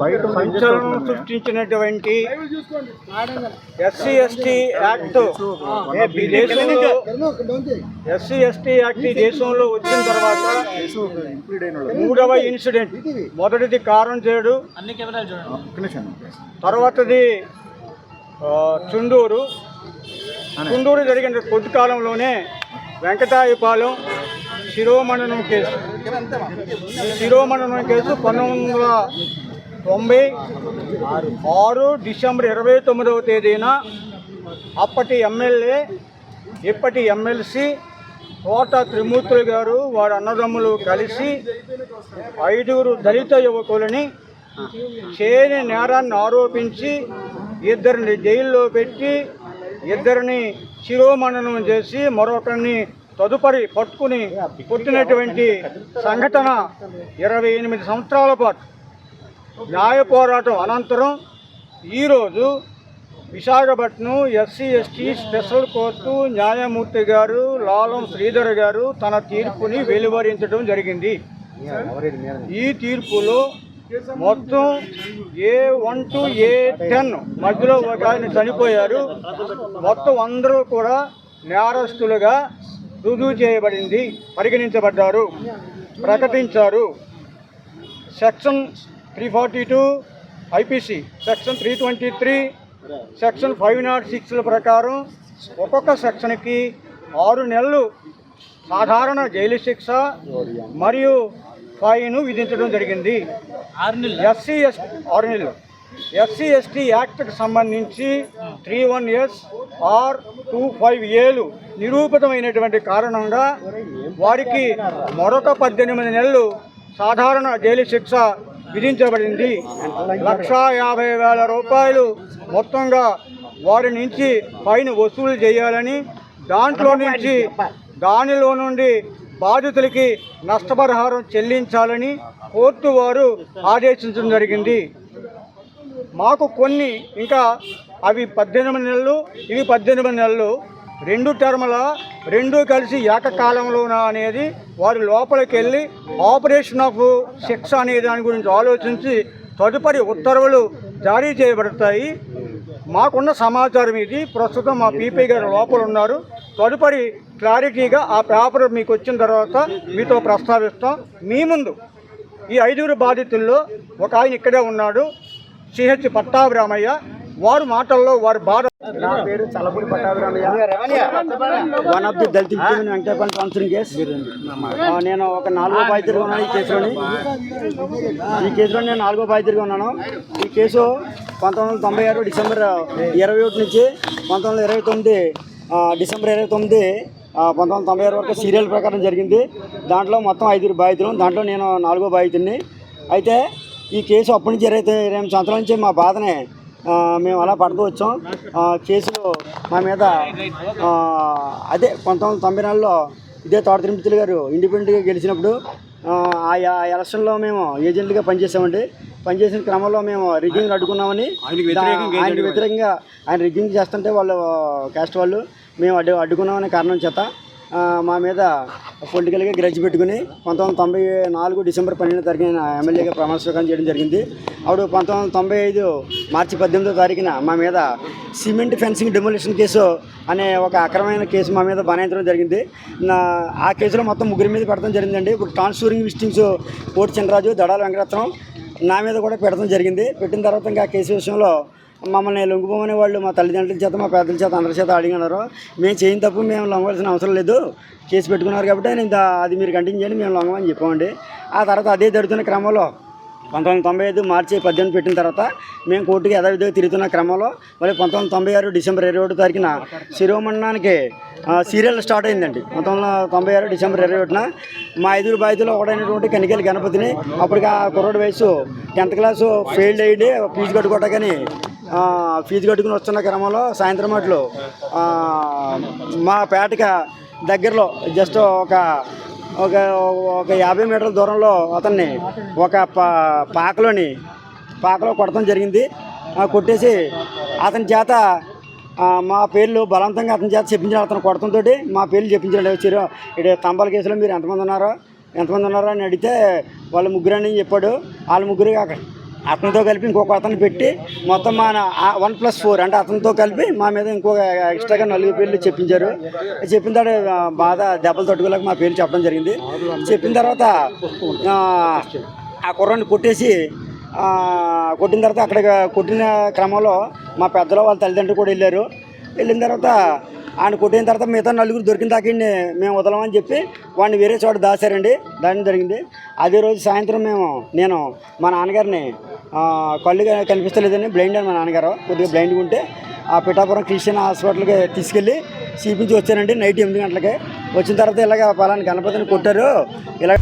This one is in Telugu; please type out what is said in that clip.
బయట సంచలనం సృష్టించినటువంటి ఎస్సీ ఎస్టీ యాక్ట్. దేశంలో ఎస్సీ ఎస్టీ యాక్ట్ ఈ దేశంలో వచ్చిన తర్వాత మూడవ ఇన్సిడెంట్. మొదటిది కారం చేడు. తర్వాతది చుండూరు. చుండూరు జరిగిన కొద్ది కాలంలోనే వెంకటాయపాలెం శిరోమణనం కేసు. ఈ శిరోమణనం కేసు పంతొమ్మిది వందల తొంభై ఆరు డిసెంబర్ ఇరవై తొమ్మిదవ తేదీన అప్పటి ఎమ్మెల్యే ఇప్పటి ఎమ్మెల్సీ కోట త్రిమూర్తులు గారు వారి అన్నదమ్ములు కలిసి ఐదుగురు దళిత యువకులని చేయని నేరాన్ని ఆరోపించి ఇద్దరిని జైల్లో పెట్టి ఇద్దరిని శిరోమణనం చేసి మరొకరిని తదుపరి పట్టుకుని పుట్టినటువంటి సంఘటన ఇరవై ఎనిమిది సంవత్సరాల పాటు. న్యాయ పోరాటం అనంతరం ఈరోజు Visakhapatnam SC ST special court న్యాయమూర్తి గారు లాలం శ్రీధర్ గారు తన తీర్పుని వెలువరించడం జరిగింది. ఈ తీర్పులో మొత్తం A one to A ten మధ్యలో ఒక ఆయన చనిపోయారు. మొత్తం అందరూ కూడా నేరస్తులుగా రుజువు చేయబడింది పరిగణించబడ్డారు ప్రకటించారు. Section three forty two IPC section three twenty three section five not సిక్స్ల ప్రకారం ఒక్కొక్క సెక్షన్కి ఆరు నెలలు సాధారణ జైలు శిక్ష మరియు ఫైన్ విధించడం జరిగింది. ఎస్సీ ఎస్ ఆరు నెలలు. ఎస్సీ ఎస్టీ యాక్ట్కి సంబంధించి three one S R two five ఏలు నిరూపితమైనటువంటి కారణంగా వారికి మరొక పద్దెనిమిది నెలలు సాధారణ జైలు శిక్ష విధించబడింది. లక్షా యాభై వేల రూపాయలు మొత్తంగా వారి నుంచి ఫైన్ వసూలు చేయాలని దాంట్లో నుంచి దానిలో నుండి బాధితులకి నష్టపరిహారం చెల్లించాలని కోర్టు వారు ఆదేశించడం జరిగింది. మాకు కొన్ని ఇంకా అవి పద్దెనిమిది నెలలు ఇవి పద్దెనిమిది నెలలు రెండు టర్ముల రెండు కలిసి ఏకకాలంలోన అనేది వారి లోపలికి వెళ్ళి ఆపరేషన్ ఆఫ్ శిక్ష అనే దాని గురించి ఆలోచించి తదుపరి ఉత్తర్వులు జారీ చేయబడతాయి. మాకున్న సమాచారం ఇది. ప్రస్తుతం మా పీపీ గారు లోపల ఉన్నారు. తదుపరి క్లారిటీగా ఆ పేపర్ మీకు వచ్చిన తర్వాత మీతో ప్రస్తావిస్తాం. మీ ముందు ఈ ఐదుగురు బాధితుల్లో ఒక ఆయన ఇక్కడే ఉన్నాడు. సిహెచ్ పట్టాభిరామయ్య వారు మాటల్లో వారి బాధ నా పేరు Challapudi Pattabhiramayya. One of the Dalit victim Venkatapalli counselling case నేను ఒక నాలుగో బాధితుడిగా ఉన్నాను ఈ కేసులోని ఈ కేసులో నేను నాలుగో బాధితుడిగా ఉన్నాను. ఈ కేసు పంతొమ్మిది వందల తొంభై ఆరు డిసెంబర్ ఇరవై ఒకటి నుంచి పంతొమ్మిది వందల ఇరవై తొమ్మిది డిసెంబర్ ఇరవై తొమ్మిది పంతొమ్మిది వందల తొంభై ఆరు వరకు సీరియల్ ప్రకారం జరిగింది. దాంట్లో మొత్తం ఐదుగురు బాధితులు. దాంట్లో నేను నాలుగో బాధితుడిని. అయితే ఈ కేసు అప్పటి నుంచి ఇరవై ఇరవై సంవత్సరాల నుంచి మా బాధనే మేము అలా పడుతూ వచ్చాం. కేసులు మా మీద అదే పంతొమ్మిది తొంభై నాలుగులో ఇదే తోట తిరుమతులు గారు ఇండిపెండెంట్గా గెలిచినప్పుడు ఆ, ఎలక్షన్లో మేము ఏజెంట్గా పనిచేసామండి. పనిచేసిన క్రమంలో మేము రిగ్గింగ్ అడ్డుకున్నామని ఆయనకి వ్యతిరేకంగా ఆయన రిగ్గింగ్ చేస్తుంటే వాళ్ళు క్యాస్ట్ వాళ్ళు మేము అడ్డు అడ్డుకున్నామనే కారణం చేత మా మీద పొలిటికల్గా గ్రడ్జ్ పెట్టుకుని పంతొమ్మిది తొంభై నాలుగు డిసెంబర్ పన్నెండు తారీఖున ఎమ్మెల్యేగా ప్రమాణ స్వీకారం చేయడం జరిగింది. అప్పుడు పంతొమ్మిది తొంభై ఐదు మార్చి పద్దెనిమిదో తారీఖున మా మీద సిమెంట్ ఫెన్సింగ్ డెమోలిషన్ కేసు అనే ఒక అక్రమమైన కేసు మా మీద బనాయించడం జరిగింది. నా ఆ కేసులో మొత్తం ముగ్గురి మీద పెడతాం జరిగిందండి. ఇప్పుడు ట్రాన్స్ఫూరింగ్ విస్టింగ్స్ కోటి చినరాజు దడాల వెంకటరత్నం నా మీద కూడా పెట్టడం జరిగింది. పెట్టిన తర్వాత ఇంకా కేసు విషయంలో మమ్మల్ని లొంగిపోమని వాళ్ళు మా తల్లిదండ్రుల చేత మా పెద్దల చేత అందరి చేత అడిగినారు మేము చేయని తప్పు మేము లొంగవలసిన అవసరం లేదు. కేసు పెట్టుకున్నారు కాబట్టి నేను అది మీరు కంటిన్యూ చేయండి మేము లొంగమని చెప్పామండి. ఆ తర్వాత అదే జరుగుతున్న క్రమంలో పంతొమ్మిది వందల తొంభై ఐదు మార్చి పద్దెనిమిది పెట్టిన తర్వాత మేము కోర్టుకి యథావిధిగా తిరుగుతున్న క్రమంలో మరి పంతొమ్మిది వందల తొంభై ఆరు డిసెంబర్ ఇరవై ఒకటి తారీఖున శిరోమండనానికి సీరియల్ స్టార్ట్ అయిందండి. పంతొమ్మిది వందల తొంభై ఆరు డిసెంబర్ ఇరవై ఒకటిన మా ఐదుగురు బాధితులు ఒకటైనటువంటి కనికెళ్ళి గణపతిని అప్పటికి ఆ కుర్రోడి వయసు టెన్త్ క్లాసు ఫెయిల్డ్ అయ్యి ఫీజు కట్టుకోవటం కానీ ఫీజు కట్టుకుని వస్తున్న క్రమంలో సాయంత్రం అట్లు మా పేటక దగ్గరలో జస్ట్ ఒక ఒక ఒక యాభై మీటర్ల దూరంలో అతన్ని ఒక పా పాకలోని పాకలో కొడతాం జరిగింది. కొట్టేసి అతని చేత మా పేర్లు బలవంతంగా అతని చేత చెప్పించాడు అతను కొడతంతో మా పేర్లు చెప్పించాడు. వచ్చారు ఇటు తంబాల కేసులో మీరు ఎంతమంది ఉన్నారో ఎంతమంది ఉన్నారో అని అడిగితే వాళ్ళ ముగ్గురు అని చెప్పాడు. వాళ్ళ ముగ్గురు అక్కడ అతనితో కలిపి ఇంకొక అతను పెట్టి మొత్తం మన వన్ ప్లస్ ఫోర్ అంటే అతనితో కలిపి మా మీద ఇంకొక ఎక్స్ట్రాగా నలుగురు పేర్లు చెప్పించారు. చెప్పిన తర్వాత బాధ దెబ్బలు తట్టుకోలేక మా పేర్లు చెప్పడం జరిగింది. చెప్పిన తర్వాత ఆ, కుర్రాన్ని కొట్టేసి కొట్టిన తర్వాత అక్కడ కొట్టిన క్రమంలో మా పెద్దలు వాళ్ళ తల్లిదండ్రులు కూడా వెళ్ళారు. వెళ్ళిన తర్వాత ఆయన కొట్టిన తర్వాత మిగతా నలుగురు దొరికిన దాకా మేము వదలమని చెప్పి వాడిని వేరే చోట దాచారండి. దాని జరిగింది. అదే రోజు సాయంత్రం మేము నేను మా నాన్నగారిని కళ్ళు కనిపిస్తలేదని బ్లైండ్ అని మా నాన్నగారు. కొద్దిగా బ్లైండ్గా ఉంటే ఆ పిఠాపురం క్రిస్టియన్ హాస్పిటల్కి తీసుకెళ్ళి చూపించి వచ్చానండి నైట్ ఎనిమిది గంటలకి. వచ్చిన తర్వాత ఇలాగ పలానా గణపతిని కొట్టారు. ఇలా